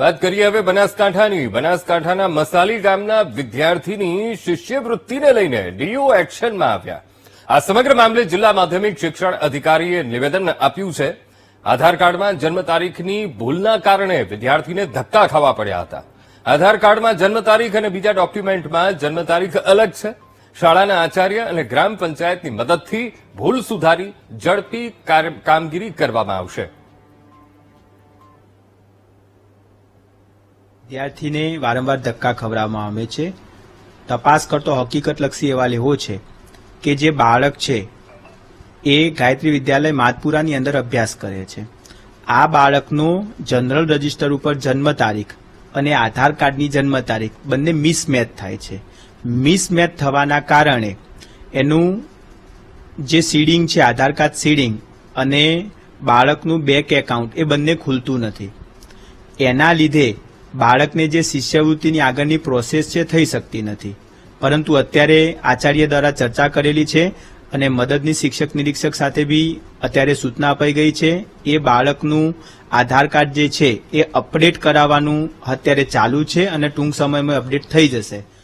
વાત કરીએ હવે બનાસકાંઠાની. બનાસકાંઠાના મસાલી ગામના વિદ્યાર્થીની શિષ્યવૃત્તિને લઈને ડીયુ એક્શનમાં આવ્યા. આ સમગ્ર મામલે જિલ્લા માધ્યમિક શિક્ષણ અધિકારીએ નિવેદન આપ્યું છે. આધાર કાર્ડમાં જન્મ તારીખની ભૂલના કારણે વિદ્યાર્થીને ધક્કા ખાવા પડ્યા હતા. આધાર કાર્ડમાં જન્મ તારીખ અને બીજા ડોક્યુમેન્ટમાં જન્મ તારીખ અલગ છે. શાળાના આચાર્ય અને ગ્રામ પંચાયતની મદદથી ભૂલ સુધારી ઝડપી કામગીરી કરવામાં આવશે. વિદ્યાર્થીને વારંવાર ધક્કા ખવડાવવામાં આવે છે. તપાસ કરતો હકીકતલક્ષી અહેવાલ એવો છે કે જે બાળક છે એ ગાયત્રી વિદ્યાલય માધપુરાની અંદર અભ્યાસ કરે છે. આ બાળકનો જનરલ રજિસ્ટર ઉપર જન્મ તારીખ અને આધાર કાર્ડની જન્મ તારીખ બંને મિસમેચ થાય છે. મિસમેચ થવાના કારણે એનું જે સીડિંગ છે, આધાર કાર્ડ સીડિંગ અને બાળકનું બેંક એકાઉન્ટ એ બંને ખુલતું નથી. એના લીધે બાળકને જે શિષ્યવૃત્તિની આગળની પ્રોસેસ છે થઈ શકતી નથી. પરંતુ અત્યારે આચાર્ય દ્વારા ચર્ચા કરેલી છે અને મદદની શિક્ષક નિરીક્ષક સાથે બી અત્યારે સૂચના અપાઈ ગઈ છે. એ બાળકનું આધાર કાર્ડ જે છે એ અપડેટ કરાવવાનું અત્યારે ચાલુ છે અને ટૂંક સમયમાં અપડેટ થઈ જશે.